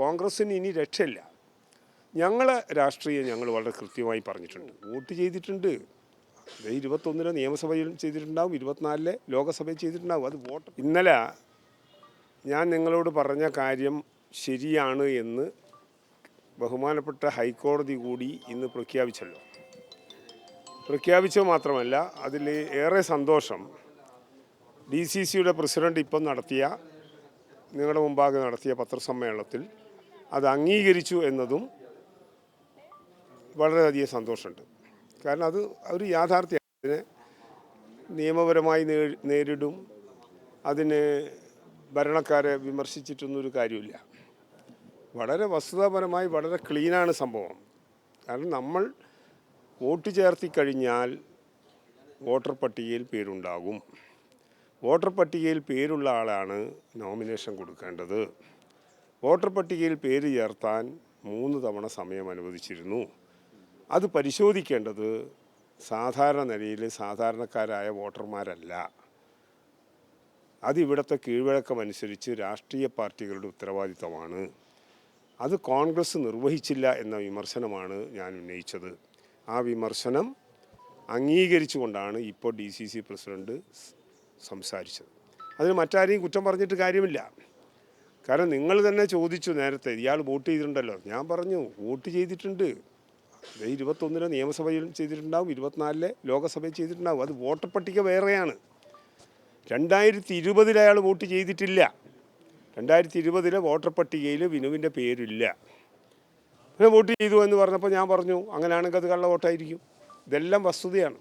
കോൺഗ്രസ്സിന് ഇനി രക്ഷയില്ല. ഞങ്ങളെ രാഷ്ട്രീയം ഞങ്ങൾ വളരെ കൃത്യമായി പറഞ്ഞിട്ടുണ്ട്. വോട്ട് ചെയ്തിട്ടുണ്ട്. അത് ഇരുപത്തൊന്നിന് നിയമസഭയിൽ ചെയ്തിട്ടുണ്ടാവും ഇരുപത്തിനാലിലെ ലോകസഭയിൽ ചെയ്തിട്ടുണ്ടാവും. അത് വോട്ട്. ഇന്നലെ ഞാൻ നിങ്ങളോട് പറഞ്ഞ കാര്യം ശരിയാണ് എന്ന് ബഹുമാനപ്പെട്ട ഹൈക്കോടതി കൂടി ഇന്ന് പ്രഖ്യാപിച്ചല്ലോ. പ്രഖ്യാപിച്ചോ മാത്രമല്ല അതിൽ ഏറെ സന്തോഷം ഡി സി സിയുടെ പ്രസിഡന്റ് ഇപ്പം നടത്തിയ നിങ്ങളുടെ മുമ്പാകെ നടത്തിയ പത്രസമ്മേളനത്തിൽ അത് അംഗീകരിച്ചു എന്നതും വളരെയധികം സന്തോഷമുണ്ട്. കാരണം അത് ഒരു യാഥാർത്ഥ്യമാണ്. അതിനെ നിയമപരമായി നേരിടും. അതിന് ഭരണക്കാരെ വിമർശിച്ചിട്ടൊന്നും കാര്യമില്ല. വളരെ വസ്തുതാപരമായി വളരെ ക്ലീനാണ് സംഭവം. കാരണം നമ്മൾ വോട്ട് ചേർത്തി കഴിഞ്ഞാൽ വോട്ടർ പട്ടികയിൽ പേരുണ്ടാകും. വോട്ടർ പട്ടികയിൽ പേരുള്ള ആളാണ് നോമിനേഷൻ കൊടുക്കേണ്ടത്. വോട്ടർ പട്ടികയിൽ പേര് ചേർത്താൻ മൂന്ന് തവണ സമയം അനുവദിച്ചിരുന്നു. അത് പരിശോധിക്കേണ്ടത് സാധാരണ നിലയിൽ സാധാരണക്കാരായ വോട്ടർമാരല്ല. അതിവിടുത്തെ കീഴ്വഴക്കമനുസരിച്ച് രാഷ്ട്രീയ പാർട്ടികളുടെ ഉത്തരവാദിത്തമാണ് അത് കോൺഗ്രസ് നിർവഹിച്ചില്ല എന്ന വിമർശനമാണ് ഞാൻ ഉന്നയിച്ചത്. ആ വിമർശനം അംഗീകരിച്ചുകൊണ്ടാണ് ഇപ്പോൾ ഡി സി സി പ്രസിഡന്റ് സംസാരിച്ചത്. അതിന് മറ്റാരെയും കുറ്റം പറഞ്ഞിട്ട് കാര്യമില്ല. കാരണം നിങ്ങൾ തന്നെ ചോദിച്ചു നേരത്തെ ഇയാൾ വോട്ട് ചെയ്തിട്ടുണ്ടല്ലോ. ഞാൻ പറഞ്ഞു വോട്ട് ചെയ്തിട്ടുണ്ട്. ഇരുപത്തൊന്നിന് നിയമസഭയിൽ ചെയ്തിട്ടുണ്ടാവും ഇരുപത്തിനാലിലെ ലോകസഭയിൽ ചെയ്തിട്ടുണ്ടാവും. അത് വോട്ടർ പട്ടിക വേറെയാണ്. രണ്ടായിരത്തി ഇരുപതിൽ അയാൾ വോട്ട് ചെയ്തിട്ടില്ല. രണ്ടായിരത്തി ഇരുപതിലെ വോട്ടർ പട്ടികയിൽ വിനുവിന്റെ പേരില്ല. പിന്നെ വോട്ട് ചെയ്തു എന്ന് പറഞ്ഞപ്പോൾ ഞാൻ പറഞ്ഞു അങ്ങനെയാണെങ്കിൽ അത് കള്ള വോട്ടായിരിക്കും. ഇതെല്ലാം വസ്തുതയാണ്.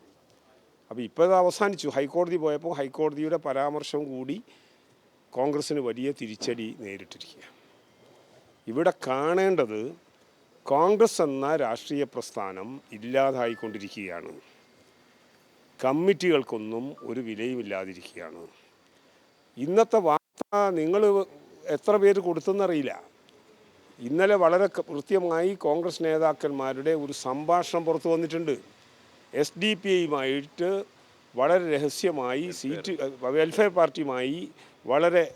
അപ്പോൾ ഇപ്പോൾ അത് അവസാനിച്ചു. ഹൈക്കോടതി പോയപ്പോൾ ഹൈക്കോടതിയുടെ പരാമർശം കൂടി കോൺഗ്രസ്സിന് വലിയ തിരിച്ചടി നേരിട്ടിരിക്കുക ഇവിടെ കാണേണ്ടത് കോൺഗ്രസ് എന്ന രാഷ്ട്രീയ പ്രസ്ഥാനം ഇല്ലാതായിക്കൊണ്ടിരിക്കുകയാണ്. കമ്മിറ്റികൾക്കൊന്നും ഒരു വിലയുമില്ലാതിരിക്കുകയാണ്. ഇന്നത്തെ വാർത്ത നിങ്ങൾ എത്ര പേര് കൊടുത്തെന്നറിയില്ല. ഇന്നലെ വളരെ കൃത്യമായി കോൺഗ്രസ് നേതാക്കന്മാരുടെ ഒരു സംഭാഷണം പുറത്തു വന്നിട്ടുണ്ട്. എസ് ഡി പി ഐയുമായിട്ട് വളരെ രഹസ്യമായി സീറ്റ് വെൽഫെയർ പാർട്ടിയുമായി വളരെ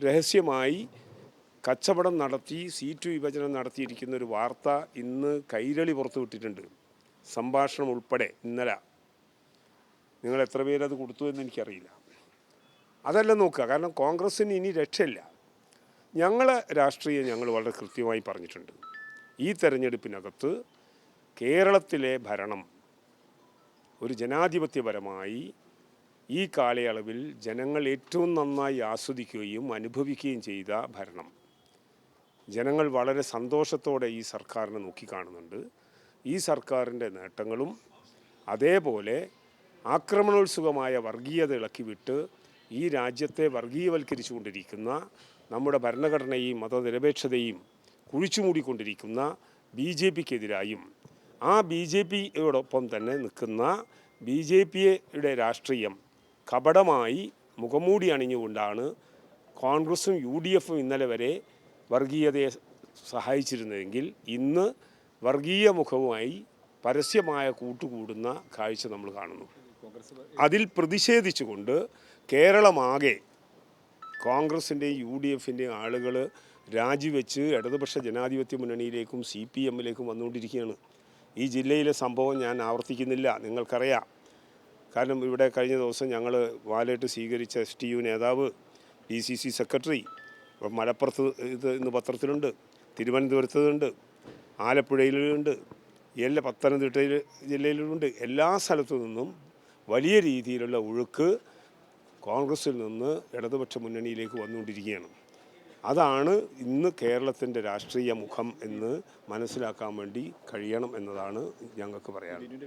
രഹസ്യമായി കച്ചവടം നടത്തി സീറ്റ് വിഭജനം നടത്തിയിരിക്കുന്ന ഒരു വാർത്ത ഇന്ന് കൈരളി പുറത്തുവിട്ടിട്ടുണ്ട് സംഭാഷണം ഉൾപ്പെടെ ഇന്നലെ. നിങ്ങൾ എത്ര പേരത് കൊടുത്തു എന്ന് എനിക്കറിയില്ല. അതല്ല നോക്കുക. കാരണം കോൺഗ്രസ്സിന് ഇനി രക്ഷയില്ല. ഞങ്ങളെ രാഷ്ട്രീയം ഞങ്ങൾ വളരെ കൃത്യമായി പറഞ്ഞിട്ടുണ്ട്. ഈ തെരഞ്ഞെടുപ്പിനകത്ത് കേരളത്തിലെ ഭരണം ഒരു ജനാധിപത്യപരമായി ഈ കാലയളവിൽ ജനങ്ങൾ ഏറ്റവും നന്നായി ആസ്വദിക്കുകയും അനുഭവിക്കുകയും ചെയ്ത ഭരണം. ജനങ്ങൾ വളരെ സന്തോഷത്തോടെ ഈ സർക്കാരിനെ നോക്കിക്കാണുന്നുണ്ട് ഈ സർക്കാരിന്റെ നേട്ടങ്ങളും അതേപോലെ ആക്രമണോത്സുകമായ വർഗീയത ഇളക്കിവിട്ട് ഈ രാജ്യത്തെ വർഗീയവൽക്കരിച്ചുകൊണ്ടിരിക്കുന്ന നമ്മുടെ ഭരണഘടനയും മതനിരപേക്ഷതയും കുഴിച്ചുമൂടിക്കൊണ്ടിരിക്കുന്ന ബി ജെ പിക്കെതിരായും ആ ബി ജെ പിയോടൊപ്പം തന്നെ നിൽക്കുന്ന ബി ജെ പിയുടെ രാഷ്ട്രീയം കപടമായി മുഖംമൂടി അണിഞ്ഞുകൊണ്ടാണ് കോൺഗ്രസും യു ഡി എഫും ഇന്നലെ വരെ വർഗീയതയെ സഹായിച്ചിരുന്നതെങ്കിൽ ഇന്ന് വർഗീയ മുഖവുമായി പരസ്യമായ കൂട്ടുകൂടുന്ന കാഴ്ച നമ്മൾ കാണുന്നു. അതിൽ പ്രതിഷേധിച്ചുകൊണ്ട് കേരളമാകെ കോൺഗ്രസിന്റെയും യു ഡി എഫിന്റെയും ആളുകൾ രാജിവെച്ച് ഇടതുപക്ഷ ജനാധിപത്യ മുന്നണിയിലേക്കും സി പി എമ്മിലേക്കും വന്നുകൊണ്ടിരിക്കുകയാണ്. ഈ ജില്ലയിലെ സംഭവം ഞാൻ ആവർത്തിക്കുന്നില്ല. നിങ്ങൾക്കറിയാം. കാരണം ഇവിടെ കഴിഞ്ഞ ദിവസം ഞങ്ങൾ വാലേറ്റ് സ്വീകരിച്ച എസ് ടി യു നേതാവ് ഡി സി സി സെക്രട്ടറി മലപ്പുറത്ത് ഇത് ഇന്ന് പത്രത്തിലുണ്ട് തിരുവനന്തപുരത്തുണ്ട് ആലപ്പുഴയിലുണ്ട് എല്ലാ പത്തനംതിട്ട ജില്ലയിലുണ്ട്. എല്ലാ സ്ഥലത്തു നിന്നും വലിയ രീതിയിലുള്ള ഒഴുക്ക് കോൺഗ്രസിൽ നിന്ന് ഇടതുപക്ഷ മുന്നണിയിലേക്ക് വന്നുകൊണ്ടിരിക്കുകയാണ്. അതാണ് ഇന്ന് കേരളത്തിന്റെ രാഷ്ട്രീയ മുഖം എന്ന് മനസ്സിലാക്കാൻ വേണ്ടി കഴിയണം എന്നതാണ് ഞങ്ങൾക്ക് പറയാനുള്ളത്.